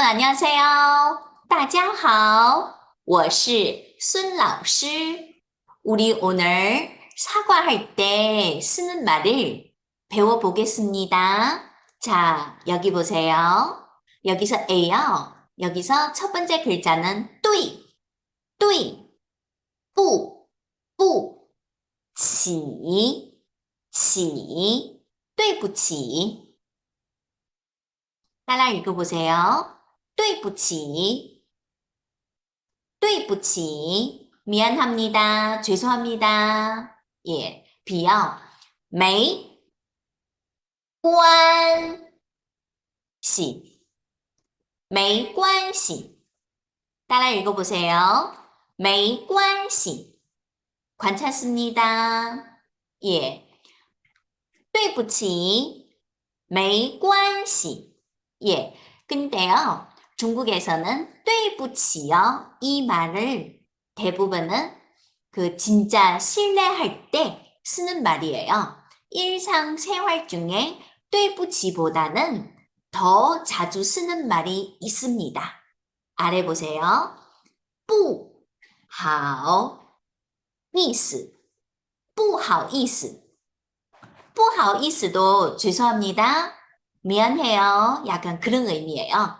여러분 안녕하세요. 大家好.我是孙老师. 우리 오늘 사과할 때 쓰는 말을 배워보겠습니다. 자, 여기 보세요. 여기서 A요. 여기서 첫 번째 글자는 对,对,不,不,起,起,对不起.따라 읽어보세요. 对不起,对不起, 미안합니다. 죄송합니다. 예, B요. 没关系,没关系. 따라 읽어보세요. 没关系. 괜찮습니다. 예, 对不起,没关系. 예, 근데요, 중국에서는 对不起요 이 말을 대부분은 그 진짜 신뢰할 때 쓰는 말이에요. 일상생활 중에 对不起보다는 더 자주 쓰는 말이 있습니다. 아래 보세요. 不好意思,不好意思.不好意思도 죄송합니다. 미안해요. 약간 그런 의미예요.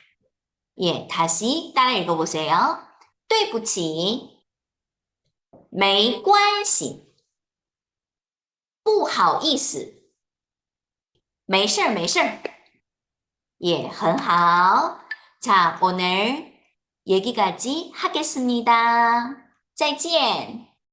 예, 다시 따라 읽어보세요. 对不起,没关系,不好意思,没事没事 예, 很好. 자, 오늘 얘기까지 하겠습니다. 再见.